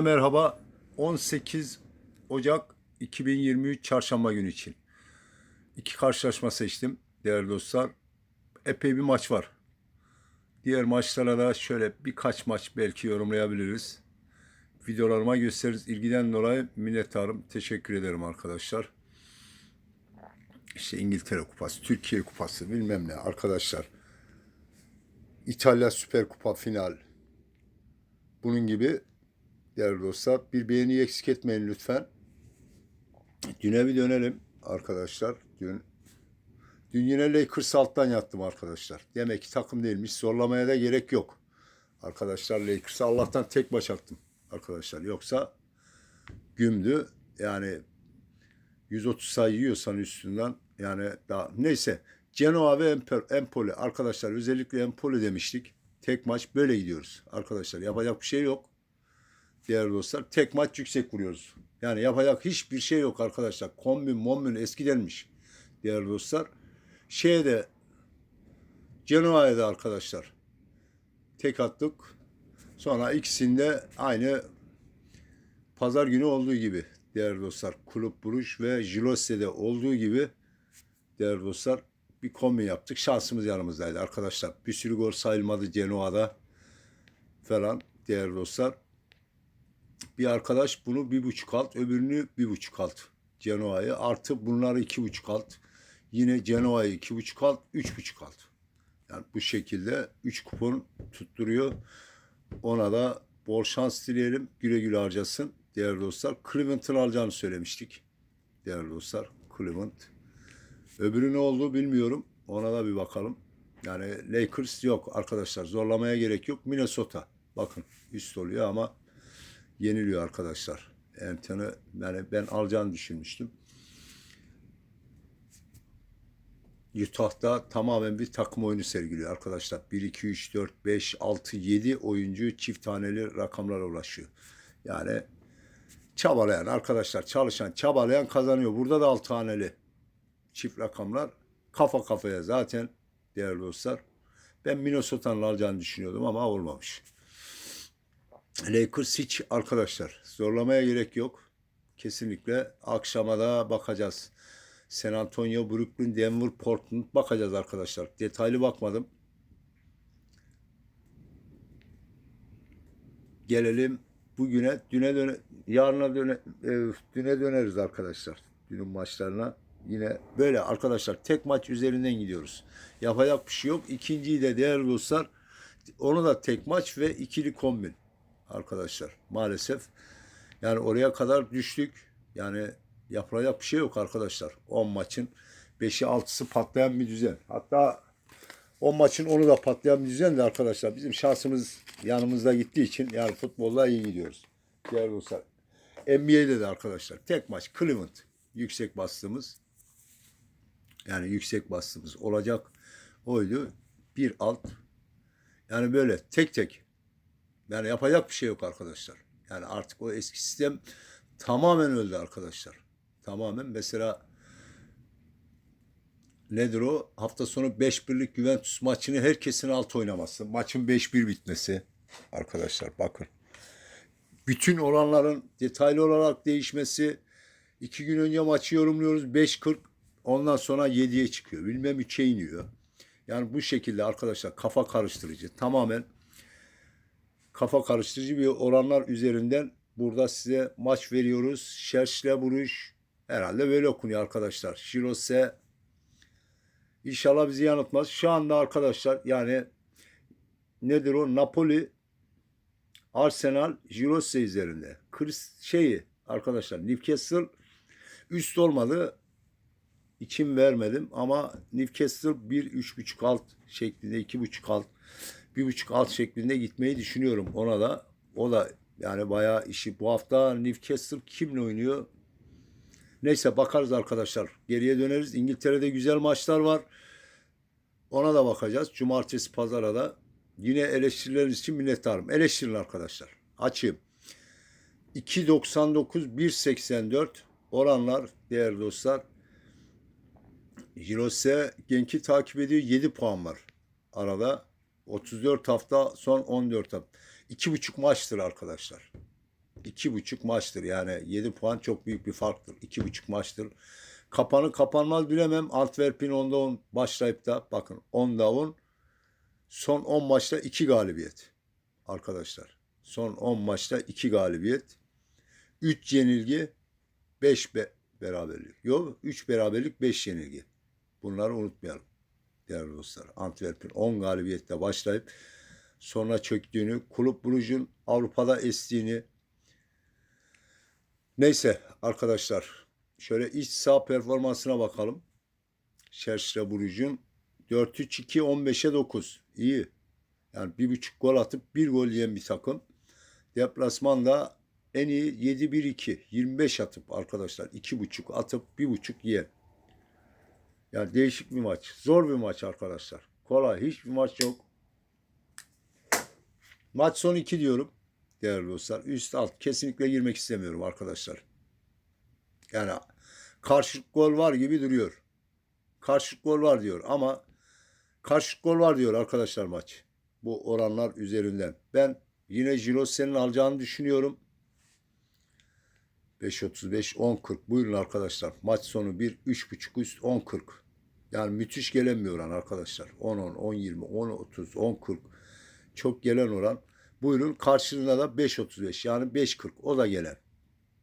Merhaba 18 Ocak 2023 Çarşamba günü için. İki karşılaşma seçtim değerli dostlar. Epey bir maç var. Diğer maçlara da şöyle birkaç maç belki yorumlayabiliriz. Videolarıma gösteririz. İlgiden dolayı minnettarım. Teşekkür ederim arkadaşlar. İşte İngiltere Kupası, Türkiye Kupası bilmem ne arkadaşlar. İtalya Süper Kupa final. Bunun gibi değerli dostlar. Bir beğeni eksik etmeyin lütfen. Düne bir dönelim arkadaşlar. Dün Dün yine Lakers alttan yattım arkadaşlar. Demek ki takım değilmiş. Zorlamaya da gerek yok. Arkadaşlar Lakers'a Allah'tan tek baş attım arkadaşlar. Yoksa gümdü. Yani 130 sayı yiyorsan üstünden yani daha neyse Genoa ve Empoli arkadaşlar özellikle Empoli demiştik. Tek maç böyle gidiyoruz arkadaşlar. Yapacak bir şey yok değerli dostlar. Tek maç yüksek vuruyoruz. Yani yapacak hiçbir şey yok arkadaşlar. Kombin, mombin eskidenmiş değerli dostlar. Şeye de Genoa'ya da arkadaşlar tek attık. Sonra ikisinde aynı pazar günü olduğu gibi değerli dostlar. Kulüp Buruş ve Jilosse'de olduğu gibi değerli dostlar bir kombin yaptık. Şansımız yanımızdaydı arkadaşlar. Bir sürü gol sayılmadı Genoa'da falan değerli dostlar. Bir arkadaş bunu bir buçuk alt, öbürünü bir buçuk alt. Genoa'yı artı bunları iki buçuk alt. Yine Genoa'yı iki buçuk alt, üç buçuk alt. Yani bu şekilde üç kupon tutturuyor. Ona da bol şans dileyelim. Güle güle harcasın değerli dostlar. Cleveland'ın alacağını söylemiştik. Değerli dostlar. Cleveland. Öbürü ne oldu bilmiyorum. Ona da bir bakalım. Yani Lakers yok arkadaşlar. Zorlamaya gerek yok. Minnesota. Bakın üst oluyor ama yeniliyor arkadaşlar. Anthony yani ben alacağını düşünmüştüm. Utah'da tamamen bir takım oyunu sergiliyor arkadaşlar. 1, 2, 3, 4, 5, 6, 7 oyuncu çift taneli rakamlara ulaşıyor. Yani çabalayan arkadaşlar çalışan çabalayan kazanıyor. Burada da 6 taneli çift rakamlar kafa kafaya zaten değerli dostlar. Ben Minnesota'nın alacağını düşünüyordum ama olmamış. Lakers hiç arkadaşlar zorlamaya gerek yok. Kesinlikle akşama da bakacağız. San Antonio, Brooklyn, Denver, Portland bakacağız arkadaşlar. Detaylı bakmadım. Gelelim bugüne, düne döne, yarına döne, e, düne döneriz arkadaşlar. Dünün maçlarına. Yine böyle arkadaşlar tek maç üzerinden gidiyoruz. Yapacak bir şey yok. İkinciyi de değerli dostlar onu da tek maç ve ikili kombin arkadaşlar maalesef. Yani oraya kadar düştük. Yani yapılacak bir şey yok arkadaşlar. 10 maçın 5'i 6'sı patlayan bir düzen. Hatta 10 maçın onu da patlayan bir düzen de arkadaşlar. Bizim şansımız yanımızda gittiği için yani futbolda iyi gidiyoruz. Değerli dostlar. NBA'de de arkadaşlar tek maç Cleveland yüksek bastığımız yani yüksek bastığımız olacak oydu. Bir alt yani böyle tek tek yani yapacak bir şey yok arkadaşlar. Yani artık o eski sistem tamamen öldü arkadaşlar. Tamamen mesela nedir o? Hafta sonu 5 birlik Juventus maçını herkesin alt oynaması. Maçın 5-1 bitmesi. Arkadaşlar bakın. Bütün oranların detaylı olarak değişmesi. iki gün önce maçı yorumluyoruz. 5-40 ondan sonra 7'ye çıkıyor. Bilmem 3'e iniyor. Yani bu şekilde arkadaşlar kafa karıştırıcı. Tamamen kafa karıştırıcı bir oranlar üzerinden burada size maç veriyoruz. Şerşle vuruş herhalde böyle okunuyor arkadaşlar. Şirose İnşallah bizi yanıltmaz. Şu anda arkadaşlar yani nedir o? Napoli Arsenal Jirose üzerinde. Chris şeyi arkadaşlar Newcastle üst olmadı. İçim vermedim ama Newcastle bir üç buçuk alt şeklinde iki buçuk alt bir buçuk alt şeklinde gitmeyi düşünüyorum ona da. O da yani bayağı işi. Bu hafta Newcastle kimle oynuyor? Neyse bakarız arkadaşlar. Geriye döneriz. İngiltere'de güzel maçlar var. Ona da bakacağız. Cumartesi pazara da. Yine eleştirileriniz için minnettarım. Eleştirin arkadaşlar. Açayım. 2.99 1.84 oranlar değerli dostlar. Hirose Genki takip ediyor. 7 puan var arada. 34 hafta son 14 hafta. 2,5 maçtır arkadaşlar. iki buçuk maçtır. Yani 7 puan çok büyük bir farktır. İki buçuk maçtır. Kapanı kapanmaz bilemem. Antwerp'in 10'da 10 başlayıp da bakın 10'da 10 son 10 maçta 2 galibiyet. Arkadaşlar son 10 maçta 2 galibiyet. 3 yenilgi 5 be beraberlik. Yok 3 beraberlik 5 yenilgi. Bunları unutmayalım değerli dostlar. Antwerp'in 10 galibiyetle başlayıp sonra çöktüğünü, Kulüp Brugge'un Avrupa'da estiğini neyse arkadaşlar şöyle iç saha performansına bakalım. Şerşre Brugge'un 4-3-2 15'e 9. İyi. Yani bir buçuk gol atıp bir gol yiyen bir takım. Deplasmanda en iyi 7-1-2. 25 atıp arkadaşlar. 2,5 atıp bir buçuk yiyen. Yani değişik bir maç. Zor bir maç arkadaşlar. Kolay. Hiçbir maç yok. Maç son 2 diyorum. Değerli dostlar. Üst alt. Kesinlikle girmek istemiyorum arkadaşlar. Yani karşılık gol var gibi duruyor. Karşılık gol var diyor ama karşılık gol var diyor arkadaşlar maç. Bu oranlar üzerinden. Ben yine Jirose'nin alacağını düşünüyorum. 5.35 10.40 buyurun arkadaşlar. Maç sonu 1 3.5 üst 10.40. Yani müthiş gelen bir oran arkadaşlar. 10 10 10 20 10 30 10 40 çok gelen oran. Buyurun karşılığında da 5.35 yani 5.40 o da gelen.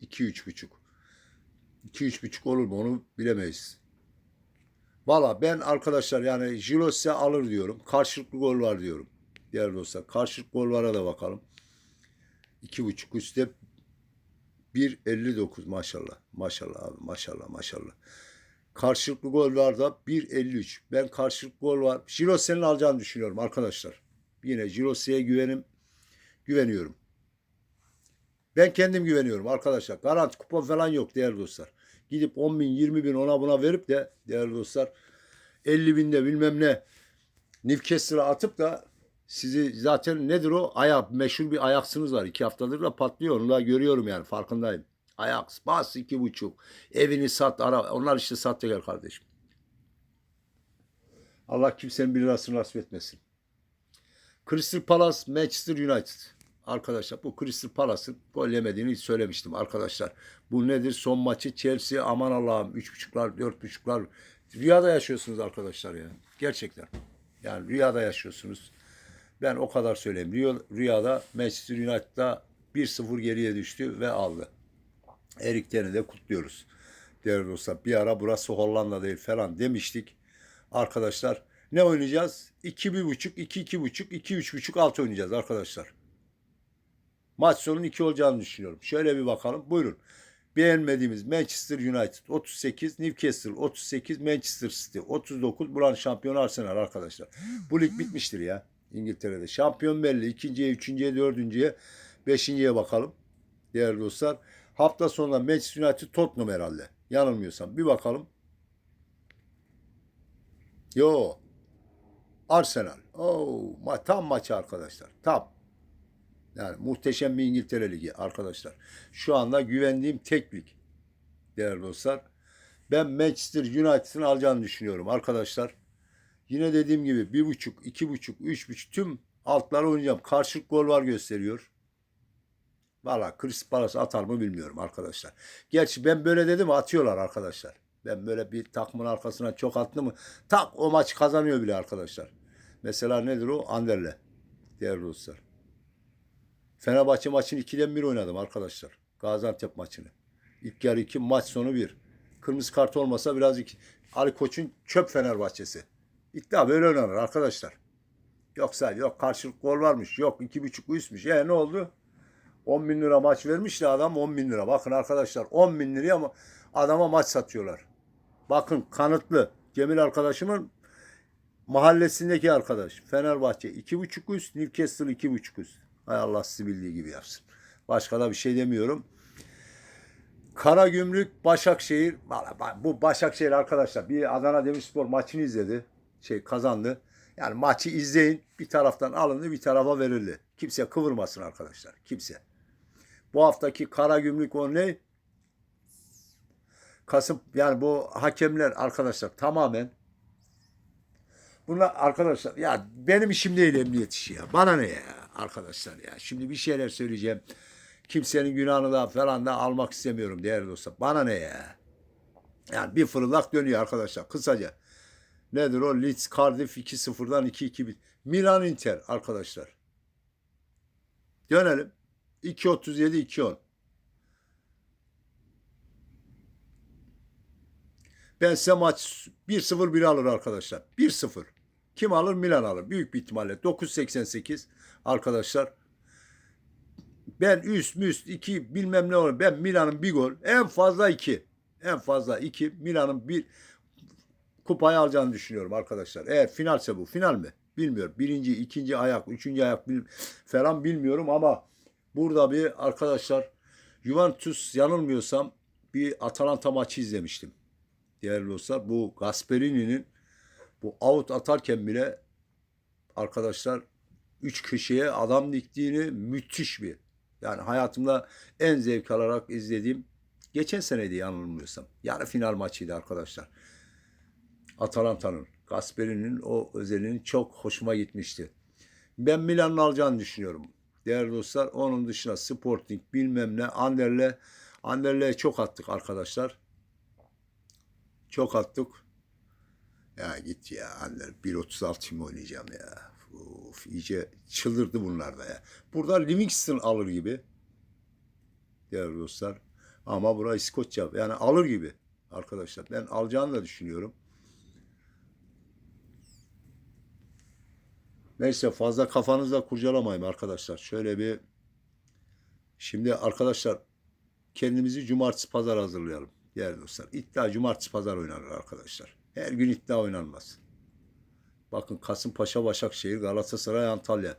2 3.5. 2 3.5 olur mu onu bilemeyiz. Valla ben arkadaşlar yani Jilose alır diyorum. Karşılıklı gol var diyorum. Diğer dostlar. Karşılıklı gol vara da bakalım. 2.5 üstte 1.59 maşallah. Maşallah abi maşallah maşallah. Karşılıklı gol var da 1.53. Ben karşılıklı gol var. Jirose'nin alacağını düşünüyorum arkadaşlar. Yine Jirose'ye güvenim. Güveniyorum. Ben kendim güveniyorum arkadaşlar. Garanti kupon falan yok değerli dostlar. Gidip 10 bin 20 bin ona buna verip de değerli dostlar 50 binde bilmem ne Newcastle'a atıp da sizi zaten nedir o? Ayak, meşhur bir ayaksınız var. iki haftadır da patlıyor. Onu da görüyorum yani farkındayım. Ayak, bas iki buçuk. Evini sat, ara. Onlar işte sat gel kardeşim. Allah kimsenin bir lirasını nasip etmesin. Crystal Palace, Manchester United. Arkadaşlar bu Crystal Palace'ın gol yemediğini söylemiştim arkadaşlar. Bu nedir? Son maçı Chelsea aman Allah'ım 3.5'lar 4.5'lar rüyada yaşıyorsunuz arkadaşlar ya. Gerçekten. Yani rüyada yaşıyorsunuz. Ben o kadar söyleyeyim. Rüya- Rüyada Manchester United'da 1-0 geriye düştü ve aldı. Erik Ten'i de kutluyoruz. Değerli dostlar bir ara burası Hollanda değil falan demiştik. Arkadaşlar ne oynayacağız? 2-1.5, 2-2.5, 2-3.5 alt oynayacağız arkadaşlar. Maç sonunun 2 olacağını düşünüyorum. Şöyle bir bakalım. Buyurun. Beğenmediğimiz Manchester United 38, Newcastle 38, Manchester City 39. Buranın şampiyonu Arsenal arkadaşlar. Bu lig bitmiştir ya İngiltere'de. Şampiyon belli. İkinciye, üçüncüye, dördüncüye, beşinciye bakalım. Değerli dostlar. Hafta sonunda Manchester United Tottenham herhalde. Yanılmıyorsam. Bir bakalım. Yo. Arsenal. Oo, ma tam maçı arkadaşlar. Tam. Yani muhteşem bir İngiltere Ligi arkadaşlar. Şu anda güvendiğim tek lig. Değerli dostlar. Ben Manchester United'ın alacağını düşünüyorum arkadaşlar. Yine dediğim gibi bir buçuk, iki buçuk, üç buçuk tüm altları oynayacağım. Karşılık gol var gösteriyor. Valla Chris Palace atar mı bilmiyorum arkadaşlar. Gerçi ben böyle dedim atıyorlar arkadaşlar. Ben böyle bir takımın arkasına çok attım mı tak o maç kazanıyor bile arkadaşlar. Mesela nedir o? Anderle. Değerli dostlar. Fenerbahçe maçını 2'den 1 oynadım arkadaşlar. Gaziantep maçını. İlk yarı 2 maç sonu 1. Kırmızı kart olmasa biraz iki. Ali Koç'un çöp Fenerbahçe'si. İddia böyle oynanır arkadaşlar. Yoksa yok karşılık gol varmış. Yok iki buçuk üstmüş. E ne oldu? 10 bin lira maç vermiş de adam 10 bin lira. Bakın arkadaşlar 10 bin liraya ama adama maç satıyorlar. Bakın kanıtlı. Cemil arkadaşımın mahallesindeki arkadaş. Fenerbahçe 2,5 üst, Newcastle 2,5 üst. Hay Allah sizi bildiği gibi yapsın. Başka da bir şey demiyorum. Karagümrük, Başakşehir. Bu Başakşehir arkadaşlar bir Adana Demirspor maçını izledi. Şey kazandı. Yani maçı izleyin. Bir taraftan alındı, bir tarafa verildi. Kimse kıvırmasın arkadaşlar. Kimse. Bu haftaki Karagümrük o ne? Kasım yani bu hakemler arkadaşlar tamamen Bunlar arkadaşlar ya benim işim değil emniyet işi ya. Bana ne ya arkadaşlar ya. Şimdi bir şeyler söyleyeceğim. kimsenin günahını da falan da almak istemiyorum değerli dostlar. Bana ne ya? Yani bir fırıldak dönüyor arkadaşlar. Kısaca. Nedir o? Leeds Cardiff 2-0'dan 2-2 bit. Milan Inter arkadaşlar. Dönelim. 2.37 2.10. Ben size maç 1-0 bir alır arkadaşlar. 1-0. Kim alır? Milan alır. Büyük bir ihtimalle. 9.88 arkadaşlar. Ben üst müst 2 bilmem ne olur. Ben Milan'ın bir gol. En fazla 2. En fazla 2. Milan'ın bir kupayı alacağını düşünüyorum arkadaşlar. Eğer finalse bu. Final mi? Bilmiyorum. Birinci, ikinci ayak, üçüncü ayak falan bilmiyorum ama burada bir arkadaşlar Juventus yanılmıyorsam bir Atalanta maçı izlemiştim. Değerli dostlar bu Gasperini'nin bu out atarken bile arkadaşlar üç köşeye adam diktiğini müthiş bir yani hayatımda en zevk alarak izlediğim geçen seneydi yanılmıyorsam. Yani final maçıydı arkadaşlar. Atalanta'nın Gasperini'nin o özelliğini çok hoşuma gitmişti. Ben Milan'ın alacağını düşünüyorum. Değerli dostlar onun dışında Sporting bilmem ne Anderle Anderle'ye çok attık arkadaşlar. Çok attık. Ya git ya Ander 1.36 mi oynayacağım ya. Uf, iyice çıldırdı bunlar da ya. Burada Livingston alır gibi. Değerli dostlar. Ama bura İskoçya. Yani alır gibi arkadaşlar. Ben alacağını da düşünüyorum. Neyse fazla kafanızda kurcalamayın arkadaşlar. Şöyle bir şimdi arkadaşlar kendimizi cumartesi pazar hazırlayalım. Değerli dostlar. İddia cumartesi pazar oynanır arkadaşlar. Her gün iddia oynanmaz. Bakın Kasımpaşa Başakşehir Galatasaray Antalya.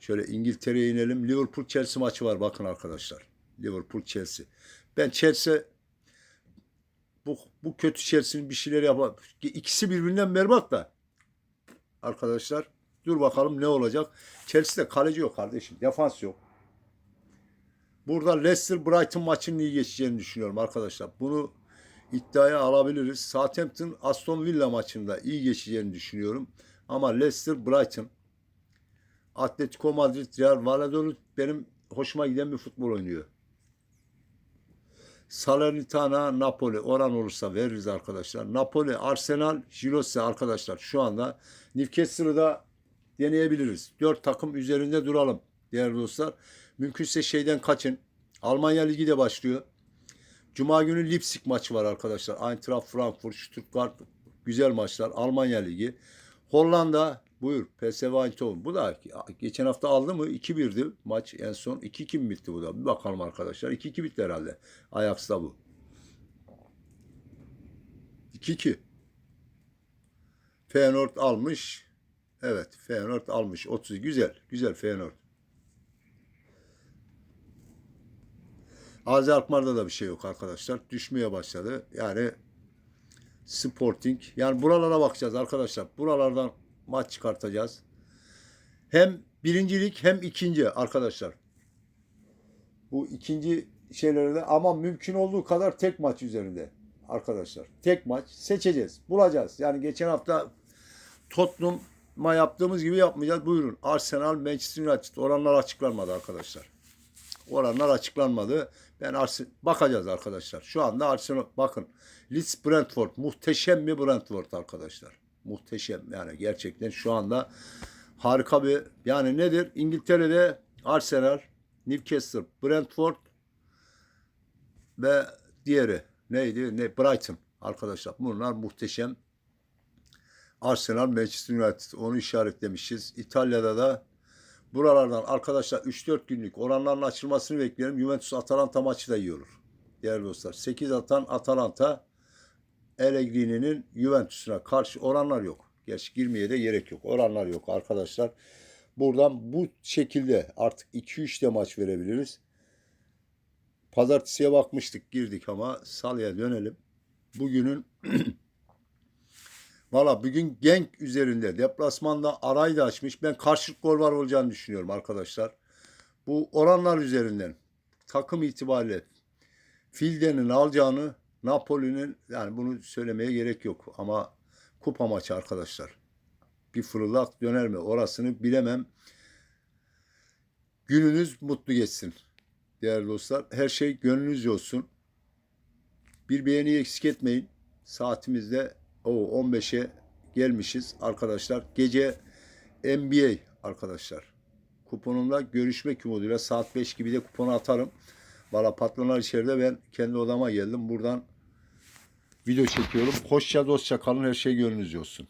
Şöyle İngiltere'ye inelim. Liverpool Chelsea maçı var bakın arkadaşlar. Liverpool Chelsea. Ben Chelsea bu, bu kötü Chelsea'nin bir şeyler yapar. İkisi birbirinden berbat da. Arkadaşlar dur bakalım ne olacak. Chelsea'de kaleci yok kardeşim. Defans yok. Burada Leicester Brighton maçının iyi geçeceğini düşünüyorum arkadaşlar. Bunu iddiaya alabiliriz. Southampton Aston Villa maçında iyi geçeceğini düşünüyorum. Ama Leicester Brighton Atletico Madrid Real Valladolid benim hoşuma giden bir futbol oynuyor. Salernitana Napoli oran olursa veririz arkadaşlar. Napoli Arsenal Jilosse arkadaşlar şu anda Newcastle'ı da deneyebiliriz. Dört takım üzerinde duralım değerli dostlar. Mümkünse şeyden kaçın. Almanya Ligi de başlıyor. Cuma günü Leipzig maçı var arkadaşlar. Eintracht Frankfurt, Stuttgart güzel maçlar. Almanya Ligi. Hollanda buyur PSV Eindhoven. Bu da geçen hafta aldı mı? 2-1'di maç en son. 2-2 mi bitti bu da? Bir bakalım arkadaşlar. 2-2 bitti herhalde. Ajax'ta bu. 2-2. Feyenoord almış. Evet Feyenoord almış. 30 güzel. Güzel Feyenoord. Azi Alkmaar'da da bir şey yok arkadaşlar. Düşmeye başladı. Yani Sporting. Yani buralara bakacağız arkadaşlar. Buralardan maç çıkartacağız. Hem birincilik hem ikinci arkadaşlar. Bu ikinci şeylerde ama mümkün olduğu kadar tek maç üzerinde arkadaşlar. Tek maç seçeceğiz. Bulacağız. Yani geçen hafta Tottenham'a yaptığımız gibi yapmayacağız. Buyurun. Arsenal, Manchester United oranlar açıklanmadı arkadaşlar. Oranlar açıklanmadı. Ben Ars bakacağız arkadaşlar. Şu anda Arsenal bakın. Leeds Brentford muhteşem bir Brentford arkadaşlar. Muhteşem yani gerçekten şu anda harika bir yani nedir? İngiltere'de Arsenal, Newcastle, Brentford ve diğeri neydi? Ne Brighton arkadaşlar. Bunlar muhteşem. Arsenal, Manchester United onu işaretlemişiz. İtalya'da da buralardan arkadaşlar 3-4 günlük oranların açılmasını bekliyorum. Juventus Atalanta maçı da iyi olur. Değerli dostlar 8 atan Atalanta Pellegrini'nin Juventus'una karşı oranlar yok. Gerçi girmeye de gerek yok. Oranlar yok arkadaşlar. Buradan bu şekilde artık 2-3 de maç verebiliriz. Pazartesiye bakmıştık girdik ama salıya dönelim. Bugünün Valla bugün Genk üzerinde deplasmanda arayı da açmış. Ben karşılık gol var olacağını düşünüyorum arkadaşlar. Bu oranlar üzerinden takım itibariyle Filde'nin alacağını Napoli'nin yani bunu söylemeye gerek yok ama kupa maçı arkadaşlar. Bir fırıldak döner mi orasını bilemem. Gününüz mutlu geçsin. değerli dostlar. Her şey gönlünüzce olsun. Bir beğeni eksik etmeyin. Saatimizde o 15'e gelmişiz arkadaşlar. Gece NBA arkadaşlar. Kuponumla görüşmek umuduyla saat 5 gibi de kuponu atarım. Valla patronlar içeride ben kendi odama geldim. Buradan video çekiyorum. Hoşça dostça kalın. Her şey gönlünüzce olsun.